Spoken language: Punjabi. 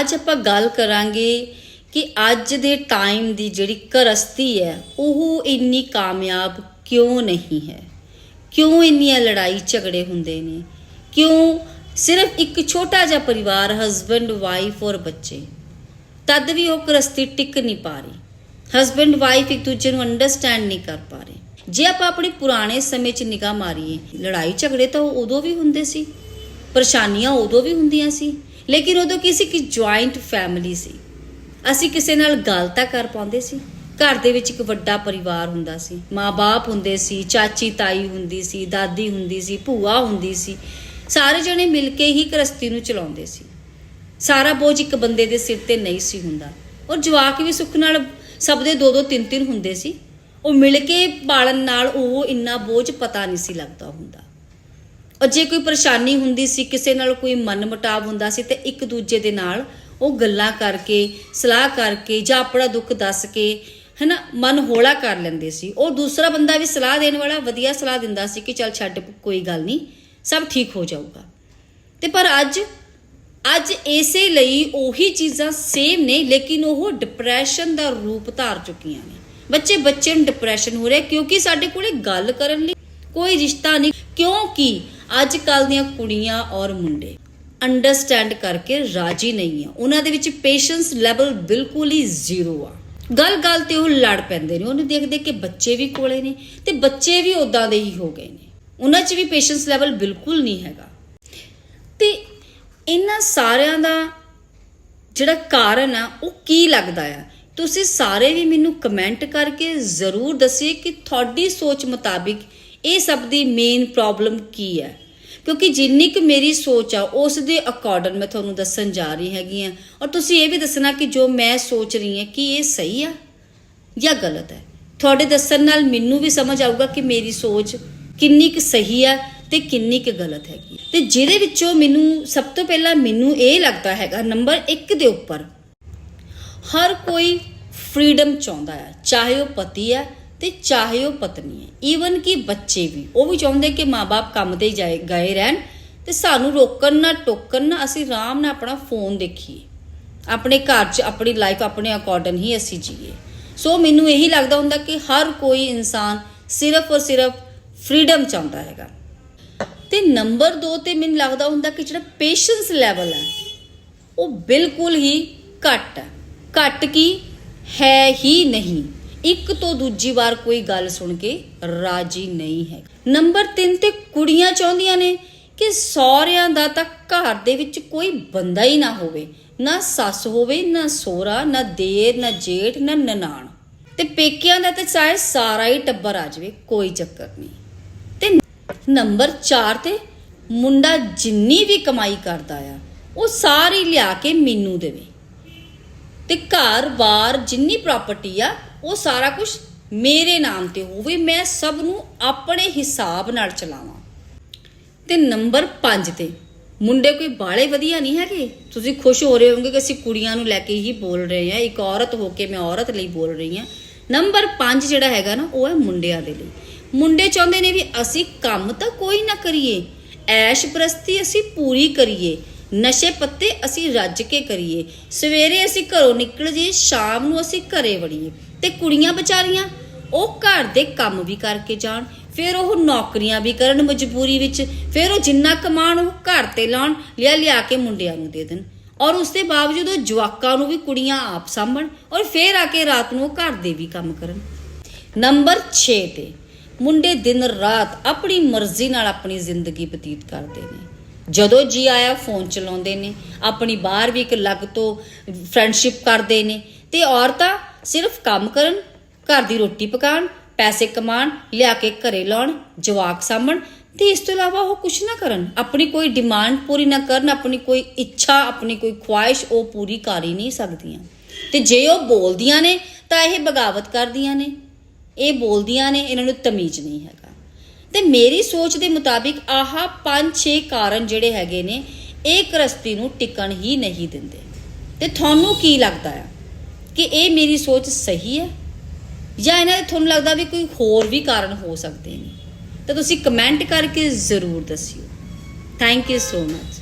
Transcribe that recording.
ਅੱਜ ਆਪਾਂ ਗੱਲ ਕਰਾਂਗੇ ਕਿ ਅੱਜ ਦੇ ਟਾਈਮ ਦੀ ਜਿਹੜੀ ਕਰਸਤੀ ਹੈ, ਉਹ ਇੰਨੀ ਕਾਮਯਾਬ ਕਿਉਂ ਨਹੀਂ ਹੈ? ਕਿਉਂ ਇੰਨੀਆਂ ਲੜਾਈ ਝਗੜੇ ਹੁੰਦੇ ਨੇ? ਕਿਉਂ ਸਿਰਫ ਇੱਕ ਛੋਟਾ ਜਿਹਾ ਪਰਿਵਾਰ ਹਸਬੰਡ ਵਾਈਫ ਔਰ ਬੱਚੇ? ਤਦ ਵੀ ਉਹ ਕਰਸਤੀ ਟਿਕ ਨਹੀਂ ਪਾ ਰਹੀ। ਹਸਬੰਡ ਵਾਈਫ ਇੱਕ ਦੂਜੇ ਨੂੰ ਅੰਡਰਸਟੈਂਡ ਨਹੀਂ ਕਰ ਪਾ ਰਹੇ। ਜੇ ਆਪਾਂ ਆਪਣੇ ਪੁਰਾਣੇ ਸਮੇਂ 'ਚ ਨਿਗਾਹ ਮਾਰੀਏ, ਲੜਾਈ ਝਗੜੇ ਤਾਂ ਉਦੋਂ ਵੀ ਹੁੰਦੇ ਸੀ, ਪਰੇਸ਼ਾਨੀਆਂ ਉਦੋਂ ਵੀ ਹੁੰਦੀਆਂ ਸੀ। ਲੇਕਿਨ ਉਦੋਂ ਕੀ ਸੀ ਕਿ ਜੁਆਇੰਟ ਫੈਮਿਲੀ ਸੀ। ਅਸੀਂ ਕਿਸੇ ਨਾਲ ਗੱਲ ਤਾਂ ਕਰ ਪਾਉਂਦੇ ਸੀ। ਘਰ ਦੇ ਵਿੱਚ ਇੱਕ ਵੱਡਾ ਪਰਿਵਾਰ ਹੁੰਦਾ ਸੀ। ਮਾਂ-ਬਾਪ ਹੁੰਦੇ ਸੀ, ਚਾਚੀ ਤਾਈ ਹੁੰਦੀ ਸੀ, ਦਾਦੀ ਹੁੰਦੀ ਸੀ, ਭੂਆ ਹੁੰਦੀ ਸੀ। ਸਾਰੇ ਜਣੇ ਮਿਲ ਕੇ ਹੀ ਗ੍ਰਸਤੀ ਨੂੰ ਚਲਾਉਂਦੇ ਸੀ। ਸਾਰਾ ਬੋਝ ਇੱਕ ਬੰਦੇ ਦੇ ਸਿਰ ਤੇ ਨਹੀਂ ਸੀ ਹੁੰਦਾ। ਔਰ ਜਵਾਕ ਵੀ ਸੁੱਖ ਨਾਲ ਸਭ ਦੇ ਦੋ ਦੋ ਤਿੰਨ ਤਿੰਨ ਹੁੰਦੇ ਸੀ। ਉਹ ਮਿਲ ਕੇ ਪਾਲਣ ਨਾਲ ਉਹ ਇੰਨਾ ਬੋਝ ਪਤਾ ਨਹੀਂ ਸੀ ਲੱਗਦਾ ਹੁੰਦਾ। ਔਰ ਜੇ ਕੋਈ ਪਰੇਸ਼ਾਨੀ ਹੁੰਦੀ ਸੀ, ਕਿਸੇ ਨਾਲ ਕੋਈ ਮਨਮਟਾਵ ਹੁੰਦਾ ਸੀ ਤੇ ਇੱਕ ਦੂਜੇ ਦੇ ਨਾਲ ਉਹ ਗੱਲਾਂ ਕਰਕੇ, ਸਲਾਹ ਕਰਕੇ ਜਾਂ ਆਪਣਾ ਦੁੱਖ ਦੱਸ ਕੇ, ਹਨਾ, ਮਨ ਹੌਲਾ ਕਰ ਲੈਂਦੇ ਸੀ। ਉਹ ਦੂਸਰਾ ਬੰਦਾ ਵੀ ਸਲਾਹ ਦੇਣ ਵਾਲਾ, ਵਧੀਆ ਸਲਾਹ ਦਿੰਦਾ ਸੀ ਕਿ ਚੱਲ ਛੱਡ, ਕੋਈ ਗੱਲ ਨਹੀਂ, ਸਭ ਠੀਕ ਹੋ ਜਾਊਗਾ। ਤੇ ਪਰ ਅੱਜ ਅੱਜ ਇਸੇ ਲਈ ਉਹੀ ਚੀਜ਼ਾਂ ਸੇਮ ਨੇ, ਲੇਕਿਨ ਉਹ ਡਿਪਰੈਸ਼ਨ ਦਾ ਰੂਪ ਧਾਰ ਚੁੱਕੀਆਂ ਨੇ। ਬੱਚੇ ਬੱਚੇ ਨੂੰ ਡਿਪਰੈਸ਼ਨ ਹੋ ਰਿਹਾ, ਕਿਉਂਕਿ ਸਾਡੇ ਕੋਲੇ ਗੱਲ ਕਰਨ ਲਈ ਕੋਈ ਰਿਸ਼ਤਾ ਨਹੀਂ, ਕਿਉਂਕਿ ਅੱਜ ਕੱਲ ਦੀਆਂ ਕੁੜੀਆਂ ਔਰ ਮੁੰਡੇ ਅੰਡਰਸਟੈਂਡ ਕਰਕੇ ਰਾਜੀ ਨਹੀਂ ਆ। ਉਹਨਾਂ ਦੇ ਵਿੱਚ ਪੇਸ਼ੈਂਸ ਲੈਵਲ ਬਿਲਕੁਲ ਹੀ ਜ਼ੀਰੋ ਆ। ਗੱਲ ਗੱਲ ਤੇ ਉਹ ਲੜ ਪੈਂਦੇ ਨੇ। ਉਹਨੂੰ ਦੇਖ ਦੇਖ ਕੇ ਬੱਚੇ ਵੀ ਕੋਲੇ ਨੇ ਤੇ ਬੱਚੇ ਵੀ ਉਦਾਂ ਦੇ ਹੀ ਹੋ ਗਏ ਨੇ। ਉਹਨਾਂ 'ਚ ਵੀ ਪੇਸ਼ੈਂਸ ਲੈਵਲ ਬਿਲਕੁਲ ਨਹੀਂ ਹੈਗਾ। ਤੇ ਇਹਨਾਂ ਸਾਰਿਆਂ ਦਾ ਜਿਹੜਾ ਕਾਰਨ ਆ, ਉਹ ਕੀ ਲੱਗਦਾ ਆ? ਤੁਸੀਂ ਸਾਰੇ ਵੀ ਮੈਨੂੰ ਕਮੈਂਟ ਕਰਕੇ ਜ਼ਰੂਰ ਦੱਸਿਓ ਕਿ ਤੁਹਾਡੀ ਸੋਚ ਮੁਤਾਬਿਕ ਇਹ ਸਭ ਦੀ ਮੇਨ ਪ੍ਰੋਬਲਮ ਕੀ ਹੈ? ਕਿਉਂਕਿ ਜਿੰਨੀ ਕੁ ਮੇਰੀ ਸੋਚ ਆ ਉਸ ਦੇ ਅਕੋਰਡਿੰਗ ਮੈਂ ਤੁਹਾਨੂੰ ਦੱਸਣ ਜਾ ਰਹੀ ਹੈਗੀ ਆ। ਔਰ ਤੁਸੀਂ ਇਹ ਵੀ ਦੱਸਣਾ ਕਿ ਜੋ ਮੈਂ ਸੋਚ ਰਹੀ ਹਾਂ ਕਿ ਇਹ ਸਹੀ ਆ ਜਾਂ ਗਲਤ ਹੈ? ਤੁਹਾਡੇ ਦੱਸਣ ਨਾਲ ਮੈਨੂੰ ਵੀ ਸਮਝ ਆਊਗਾ ਕਿ ਮੇਰੀ ਸੋਚ ਕਿੰਨੀ ਕੁ ਸਹੀ ਆ ਤੇ ਕਿੰਨੀ ਕੁ ਗਲਤ ਹੈਗੀ ਤੇ ਜਿਹਦੇ ਵਿੱਚੋਂ ਮੈਨੂੰ ਸਭ ਤੋਂ ਪਹਿਲਾਂ ਮੈਨੂੰ ਇਹ ਲੱਗਦਾ ਹੈਗਾ ਨੰਬਰ 1 ਦੇ ਉੱਪਰ, ਹਰ ਕੋਈ ਫ੍ਰੀडम ਚਾਹੁੰਦਾ ਹੈ ਚਾਹੇ ਉਹ ਪਤੀ ਹੈ ਤੇ ਚਾਹੇ ਉਹ ਪਤਨੀ ਹੈ। ਈਵਨ ਕਿ ਬੱਚੇ ਵੀ। ਉਹ ਵੀ ਚਾਹੁੰਦੇ ਕਿ ਮਾਪੇ ਕੰਮ ਤੇ ਜਾਏ, ਗਏ ਰਹਿਣ ਤੇ ਸਾਨੂੰ ਰੋਕਣ ਨਾ, ਟੋਕਣ ਨਾ, ਅਸੀਂ ਆਰਾਮ ਨਾਲ ਆਪਣਾ ਫੋਨ ਦੇਖੀਏ। ਆਪਣੇ ਘਰ 'ਚ ਆਪਣੀ ਲਾਈਫ ਆਪਣੇ ਅਕੋਰਡਿੰਗ ਹੀ ਅਸੀਂ ਜੀਏ। ਸੋ ਮੈਨੂੰ ਇਹੀ ਲੱਗਦਾ ਹੁੰਦਾ ਕਿ ਹਰ ਕੋਈ ਇਨਸਾਨ ਸਿਰਫ ਔਰ ਸਿਰਫ ਫ੍ਰੀडम ਚਾਹੁੰਦਾ ਹੈਗਾ। ਤੇ ਨੰਬਰ 2 ਤੇ ਮੈਨੂੰ ਲੱਗਦਾ ਹੁੰਦਾ ਕਿ ਜਿਹੜਾ ਪੇਸ਼ੈਂਸ ਲੈਵਲ ਹੈ, ਉਹ ਬਿਲਕੁਲ ਹੀ ਘੱਟ ਹੈ। ਘੱਟ ਕੀ? ਹੈ ਹੀ ਨਹੀਂ। ਇੱਕ ਤੋਂ ਦੂਜੀ ਵਾਰ ਕੋਈ ਗੱਲ ਸੁਣ ਕੇ ਰਾਜੀ ਨਹੀਂ ਹੈ। ਨੰਬਰ 3 ਤੇ ਕੁੜੀਆਂ ਚਾਹੁੰਦੀਆਂ ਨੇ ਕਿ ਸਹੁਰਿਆਂ ਦਾ ਤਾਂ ਘਰ ਦੇ ਵਿੱਚ ਕੋਈ ਬੰਦਾ ਹੀ ਨਾ ਹੋਵੇ। ਨਾ ਸੱਸ ਹੋਵੇ, ਨਾ ਸੋਹਰਾ, ਨਾ ਦੇਰ, ਨਾ ਜੇਠ, ਨਾ ਨਨਾਣ। ਤੇ ਪੇਕਿਆਂ ਦਾ ਤਾਂ ਚਾਹੇ ਸਾਰਾ ਹੀ ਟੱਬਰ ਆ ਜਾਵੇ, ਕੋਈ ਚੱਕਰ ਨਹੀਂ। ਤੇ ਨੰਬਰ 4 ਤੇ ਮੁੰਡਾ ਜਿੰਨੀ ਵੀ ਕਮਾਈ ਕਰਦਾ ਆ, ਉਹ ਸਾਰੀ ਲਿਆ ਕੇ ਮੈਨੂੰ ਦੇਵੇ। ਤੇ ਘਰ-ਬਾਰ ਜਿੰਨੀ ਪ੍ਰਾਪਰਟੀ ਆ ਉਹ ਸਾਰਾ ਕੁਝ ਮੇਰੇ ਨਾਮ ਤੇ ਹੋਵੇ, ਮੈਂ ਸਭ ਨੂੰ ਆਪਣੇ ਹਿਸਾਬ ਨਾਲ ਚਲਾਵਾਂ। ਤੇ ਨੰਬਰ 5 ਤੇ, ਮੁੰਡੇ ਕੋਈ ਬਾਲੇ ਵਧੀਆ ਨਹੀਂ ਹੈਗੇ? ਤੁਸੀਂ ਖੁਸ਼ ਹੋ ਰਹੇ ਹੋਵੋਗੇ ਕਿ ਅਸੀਂ ਕੁੜੀਆਂ ਨੂੰ ਲੈ ਕੇ ਹੀ ਬੋਲ ਰਹੇ ਹਾਂ, ਇੱਕ ਔਰਤ ਹੋ ਕੇ ਮੈਂ ਔਰਤ ਲਈ ਬੋਲ ਰਹੀ ਹਾਂ। ਨੰਬਰ 5 ਜਿਹੜਾ ਹੈਗਾ ਨਾ, ਉਹ ਹੈ ਮੁੰਡਿਆਂ ਦੇ ਲਈ। ਮੁੰਡੇ ਚਾਹੁੰਦੇ ਨੇ ਵੀ ਅਸੀਂ ਕੰਮ ਤਾਂ ਕੋਈ ਨਾ ਕਰੀਏ, ਐਸ਼ ਪ੍ਰਸਤੀ ਅਸੀਂ ਪੂਰੀ ਕਰੀਏ, ਨਸ਼ੇ ਪੱਤੇ ਅਸੀਂ ਰੱਜ ਕੇ ਕਰੀਏ। ਸਵੇਰੇ ਅਸੀਂ ਘਰੋਂ ਨਿਕਲ ਜਾਈਏ, ਸ਼ਾਮ ਨੂੰ ਅਸੀਂ ਘਰੇ ਵੜੀਏ। ਤੇ ਕੁੜੀਆਂ ਵਿਚਾਰੀਆਂ, ਉਹ ਘਰ ਦੇ ਕੰਮ ਵੀ ਕਰਕੇ ਜਾਣ, ਫਿਰ ਉਹ ਨੌਕਰੀਆਂ ਵੀ ਕਰਨ ਮਜਬੂਰੀ ਵਿੱਚ, ਫਿਰ ਉਹ ਜਿੰਨਾ ਕਮਾਣ ਉਹ ਘਰ ਤੇ ਲਾਉਣ, ਲਿਆ ਲਿਆ ਕੇ ਮੁੰਡਿਆਂ ਨੂੰ ਦੇ ਦੇਣ। ਔਰ ਉਸ ਦੇ ਬਾਵਜੂਦ ਉਹ ਜਵਾਕਾਂ ਨੂੰ ਵੀ ਕੁੜੀਆਂ ਆਪ ਸਾਂਭਣ ਔਰ ਫਿਰ ਆ ਕੇ ਰਾਤ ਨੂੰ ਘਰ ਦੇ ਵੀ ਕੰਮ ਕਰਨ। ਨੰਬਰ 6 ਤੇ, ਮੁੰਡੇ ਦਿਨ ਰਾਤ ਆਪਣੀ ਮਰਜ਼ੀ ਨਾਲ ਆਪਣੀ ਜ਼ਿੰਦਗੀ ਬਤੀਤ ਕਰਦੇ ਨੇ। ਜਦੋਂ ਜੀ ਆਇਆ ਫੋਨ ਚਲਾਉਂਦੇ ਨੇ, ਆਪਣੀ ਬਾਹਰ ਵੀ ਇੱਕ ਲੱਗ ਤੋਂ ਫਰੈਂਡਸ਼ਿਪ ਕਰਦੇ ਨੇ ਤੇ ਔਰਤਾਂ ਸਿਰਫ ਕੰਮ ਕਰਨ, ਘਰ ਦੀ ਰੋਟੀ ਪਕਾਉਣ, ਪੈਸੇ ਕਮਾਉਣ, ਲਿਆ ਕੇ ਘਰੇ ਲਾਉਣ, ਜਵਾਕ ਸਾਂਭਣ ਤੇ ਇਸ ਤੋਂ ਇਲਾਵਾ ਉਹ ਕੁਝ ਨਾ ਕਰਨ। ਆਪਣੀ ਕੋਈ ਡਿਮਾਂਡ ਪੂਰੀ ਨਾ ਕਰਨ, ਆਪਣੀ ਕੋਈ ਇੱਛਾ, ਆਪਣੀ ਕੋਈ ਖੁਆਇਸ਼ ਉਹ ਪੂਰੀ ਕਰ ਹੀ ਨਹੀਂ ਸਕਦੀਆਂ। ਤੇ ਜੇ ਉਹ ਬੋਲਦੀਆਂ ਨੇ ਤਾਂ ਇਹ ਬਗਾਵਤ ਕਰਦੀਆਂ ਨੇ। ਇਹ ਬੋਲਦੀਆਂ ਨੇ, ਇਹਨਾਂ ਨੂੰ ਤਮੀਜ਼ ਨਹੀਂ ਹੈਗਾ। ਤੇ ਮੇਰੀ ਸੋਚ ਦੇ ਮੁਤਾਬਿਕ ਆਹ 5-6 ਕਾਰਨ ਜਿਹੜੇ ਹੈਗੇ ਨੇ, ਇਹ ਕਰਸਤੀ ਨੂੰ ਟਿਕਣ ਹੀ ਨਹੀਂ ਦਿੰਦੇ। ਤੇ ਤੁਹਾਨੂੰ ਕੀ ਲੱਗਦਾ ਹੈ ਕਿ ਇਹ ਮੇਰੀ ਸੋਚ ਸਹੀ ਹੈ? ਜਾਂ ਇਹਨਾਂ ਦੇ ਤੁਹਾਨੂੰ ਲੱਗਦਾ ਵੀ ਕੋਈ ਹੋਰ ਵੀ ਕਾਰਨ ਹੋ ਸਕਦੇ ਨੇ? ਤਾਂ ਤੁਸੀਂ ਕਮੈਂਟ ਕਰਕੇ ਜ਼ਰੂਰ ਦੱਸਿਓ। Thank you so much